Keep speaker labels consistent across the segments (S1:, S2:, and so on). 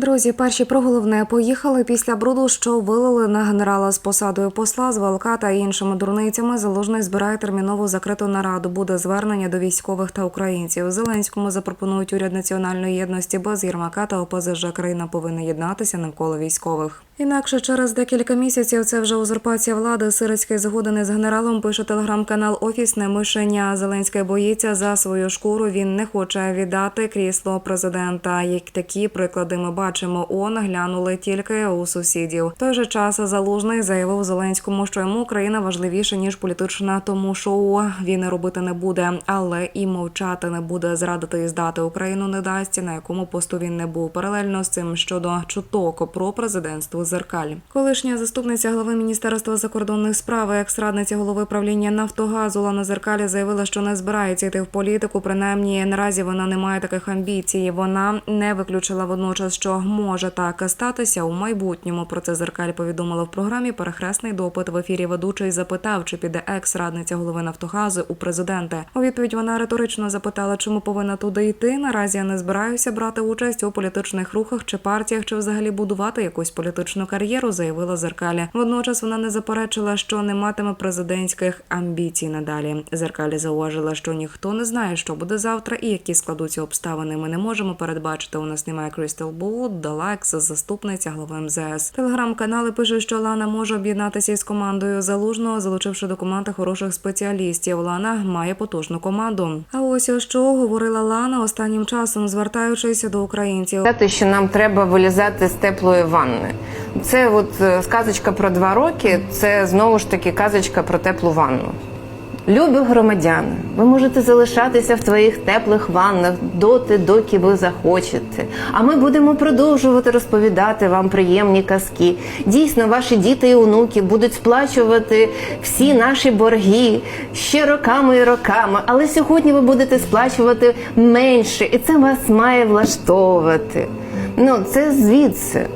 S1: Друзі, перші про головне поїхали після бруду, що вилили на генерала з посадою посла з Валка та іншими дурницями. Залужний збирає термінову закриту нараду. Буде звернення до військових та українців. Зеленському запропонують уряд національної єдності без Єрмака та ОПЗЖ. Країна повинна єднатися навколо військових. Інакше через декілька місяців це вже узурпація влади. Сирицький згодений з генералом. Пише телеграм-канал Офісне мишення. Зеленський боїться за свою шкуру. Він не хоче віддати крісло президента. Як такі приклади ми бачимо, он глянули тільки у сусідів. Той же час залужний заявив Зеленському, що йому Україна важливіша ніж політична, тому шоу він робити не буде, але і мовчати не буде. Зрадити і здати Україну не дасть, на якому посту він не був. Паралельно з цим щодо чуток про президентство зеркаль. Колишня заступниця голови міністерства закордонних справ, екс-радниця голови правління Нафтогазу Лана Зеркалі заявила, що не збирається йти в політику. Принаймні наразі вона не має таких амбіцій. Вона не виключила водночас, що може так статися у майбутньому. Про це зеркаль повідомила в програмі. Перехресний допит в ефірі ведучий запитав, чи піде екс-радниця голови Нафтогазу у президенти. У відповідь вона риторично запитала, чому повинна туди йти. Наразі я не збираюся брати участь у політичних рухах чи партіях, чи взагалі будувати якусь політичну кар'єру, заявила зеркалі. Водночас вона не заперечила, що не матиме президентських амбіцій надалі. Зеркалі зауважила, що ніхто не знає, що буде завтра і які складуться обставини. Ми не можемо передбачити. У нас немає Крістел Бул, Далекс, заступниця голови МЗС. Телеграм-канали пишуть, що Лана може об'єднатися із командою залужного, залучивши до команди хороших спеціалістів. Лана має потужну команду. А ось що говорила Лана останнім часом, звертаючись до українців.
S2: Що нам треба вилізати з теплої ванни. Це от е, сказочка про два роки, це знову ж таки казочка про теплу ванну. Любі громадяни, ви можете залишатися в твоїх теплих ваннах доти, доки ви захочете. А ми будемо продовжувати розповідати вам приємні казки. Дійсно, ваші діти і онуки будуть сплачувати всі наші борги ще роками і роками. Але сьогодні ви будете сплачувати менше, і це вас має влаштовувати. Ну, це звідси.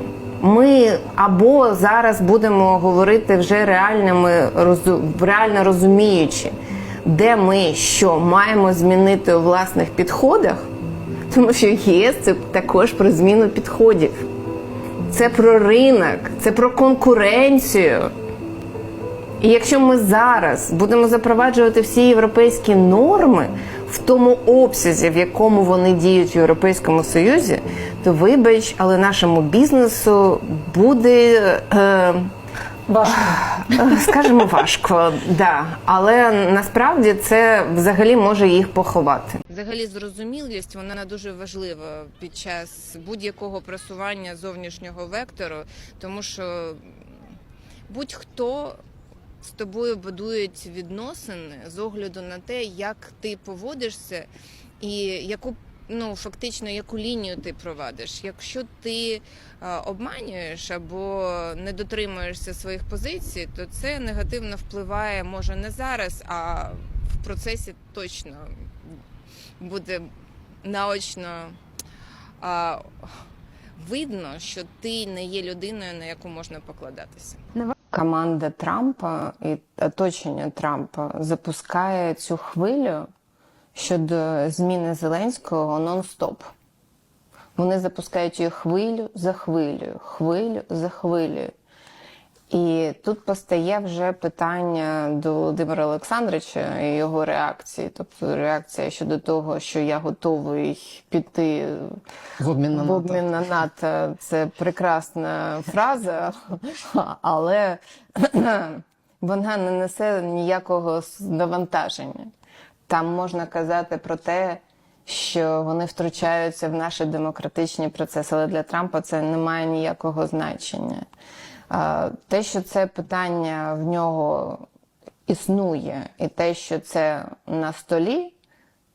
S2: Ми або зараз будемо говорити вже реальними реально розуміючи, де ми що маємо змінити у власних підходах, тому що ЄС це також про зміну підходів. Це про ринок, це про конкуренцію. І якщо ми зараз будемо запроваджувати всі європейські норми в тому обсязі, в якому вони діють в Європейському Союзі, то вибач, але нашому бізнесу буде. Е,
S3: Важко.
S2: Е, Скажімо, важко, да. Але насправді це взагалі може їх поховати.
S4: Взагалі зрозумілість вона дуже важлива під час будь-якого просування зовнішнього вектору, тому що будь-хто з тобою будують відносини з огляду на те, як ти поводишся і яку ну фактично яку лінію ти провадиш. Якщо ти обманюєш або не дотримуєшся своїх позицій, то це негативно впливає може не зараз, а в процесі точно буде наочно видно, що ти не є людиною, на яку можна покладатися.
S2: Команда Трампа і оточення Трампа запускає цю хвилю щодо зміни Зеленського нон-стоп. Вони запускають її хвилю за хвилею, хвилю за хвилею. І тут постає вже питання до Володимира Олександровича і його реакції. Тобто реакція щодо того, що я готовий піти
S3: В обмін на
S2: в обмін на НАТО це прекрасна фраза, але вона не несе ніякого навантаження. Там можна казати про те, що вони втручаються в наші демократичні процеси, але для Трампа це не має ніякого значення. Те, що це питання в нього існує, і те, що це на столі,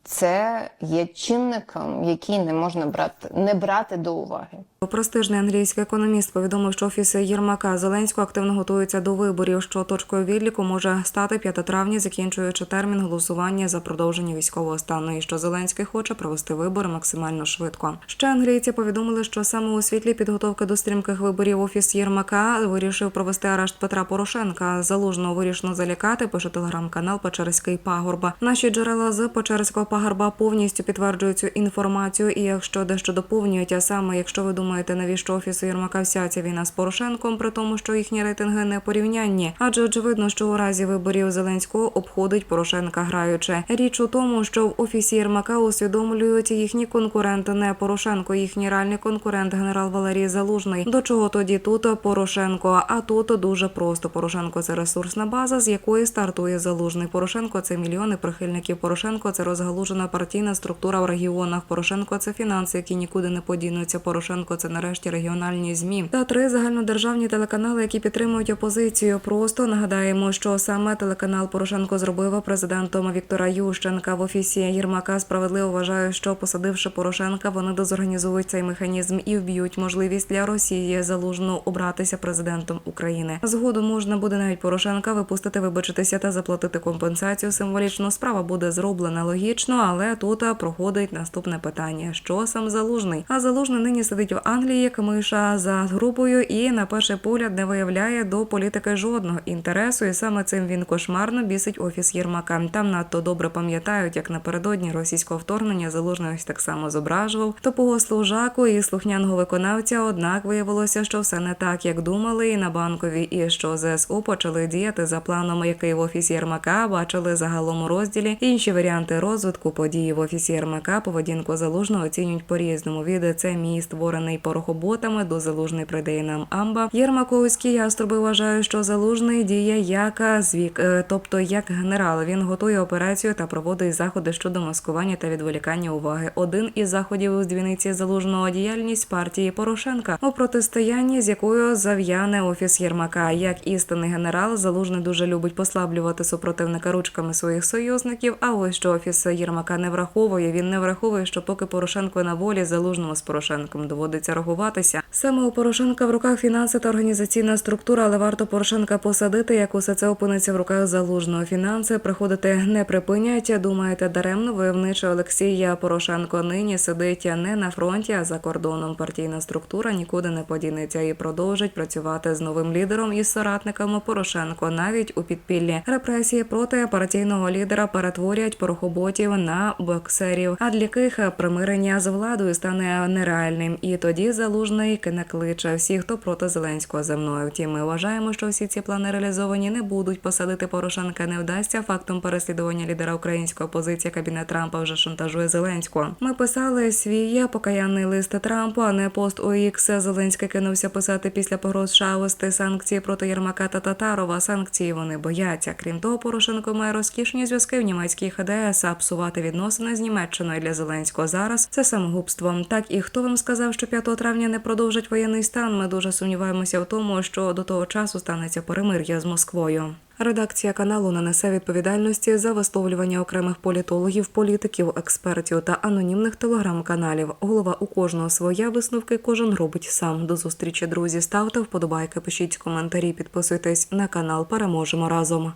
S2: це є чинником, який не можна брати, не брати до уваги.
S1: Престижний англійський економіст повідомив, що офіс Єрмака Зеленського активно готується до виборів, що точкою відліку може стати 5 травня, закінчуючи термін голосування за продовження військового стану, і що Зеленський хоче провести вибори максимально швидко. Ще англійці повідомили, що саме у світлі підготовки до стрімких виборів офіс Єрмака вирішив провести арешт Петра Порошенка. Залужно вирішено залякати. Пише телеграм-канал Печерський пагорба. Наші джерела з Печерського пагорба повністю підтверджують цю інформацію. І якщо дещо доповнюють, а саме, якщо ви думаєте, думаєте, навіщо офісу Єрмака вся ця війна з Порошенком, при тому, що їхні рейтинги не порівнянні? Адже очевидно, що у разі виборів Зеленського обходить Порошенка граючи. Річ у тому, що в офісі Єрмака усвідомлюють їхні конкуренти, не Порошенко, їхній реальний конкурент генерал Валерій Залужний. До чого тоді тут Порошенко? А тут дуже просто. Порошенко це ресурсна база, з якої стартує залужний. Порошенко це мільйони прихильників. Порошенко це розгалужена партійна структура в регіонах. Порошенко це фінанси, які нікуди не подінуться. Порошенко це нарешті регіональні змі та три загальнодержавні телеканали, які підтримують опозицію. Просто нагадаємо, що саме телеканал Порошенко зробив президентом Віктора Ющенка в офісі Єрмака. Справедливо вважає, що посадивши Порошенка, вони дезорганізують цей механізм і вб'ють можливість для Росії залужно обратися президентом України. Згодом можна буде навіть Порошенка випустити, вибачитися та заплатити компенсацію. Символічно справа буде зроблена логічно, але тут проходить наступне питання: що сам залужний? А залужний нині сидить в Англії як миша за групою і на перший погляд не виявляє до політики жодного інтересу. І саме цим він кошмарно бісить офіс Єрмака. Там надто добре пам'ятають, як напередодні російського вторгнення залужний ось так само зображував тупого служаку і слухняного виконавця. Однак виявилося, що все не так, як думали, і на банковій, і що ЗСУ почали діяти за планом, який в офісі Єрмака бачили загалом у розділі. Інші варіанти розвитку події в офісі Єрмака поведінку залужного оцінюють по-різному. Від це мій створений порохоботами до залужний придає нам амба. Єрмаковські яструби вважають, що залужний діє як звік, е, тобто як генерал. Він готує операцію та проводить заходи щодо маскування та відволікання уваги. Один із заходів у здвіниці залужного діяльність партії Порошенка у протистоянні, з якою зав'яне офіс Єрмака. Як істинний генерал, залужний дуже любить послаблювати супротивника ручками своїх союзників. А ось що офіс Єрмака не враховує. Він не враховує, що поки Порошенко на волі, залужному з Порошенком доводиться рахуватися. Саме у Порошенка в руках фінанси та організаційна структура, але варто Порошенка посадити, як усе це опиниться в руках залужного. Фінанси приходити не припинять. Думаєте, даремно войовниче Олексія Порошенко нині сидить не на фронті, а за кордоном. Партійна структура нікуди не подінеться і продовжить працювати з новим лідером і соратниками Порошенко навіть у підпіллі. Репресії проти партійного лідера перетворять порохоботів на боксерів, а для яких примирення з владою стане нереальним. І тоді залужний кине кличе всі, хто проти Зеленського за мною. Втім, ми вважаємо, що всі ці плани реалізовані не будуть. Посадити Порошенка не вдасться. Фактом переслідування лідера української опозиції кабінет Трампа вже шантажує Зеленського. Ми писали свій покаянний лист Трампу, а не пост у. Зеленський кинувся писати після погроз США санкції проти Єрмака та Татарова. Санкції вони бояться. Крім того, Порошенко має розкішні зв'язки в німецькій ХДС. А псувати відносини з Німеччиною для Зеленського зараз це самогубство. Так і хто вам сказав, що 5 травня не продовжить воєнний стан? Ми дуже сумніваємося в тому, що до того часу станеться перемир'я з Москвою. Редакція каналу не несе відповідальності за висловлювання окремих політологів, політиків, експертів та анонімних телеграм-каналів. Голова у кожного своя висновки кожен робить сам. До зустрічі, друзі. Ставте вподобайки, пишіть коментарі, підписуйтесь на канал. Переможемо разом.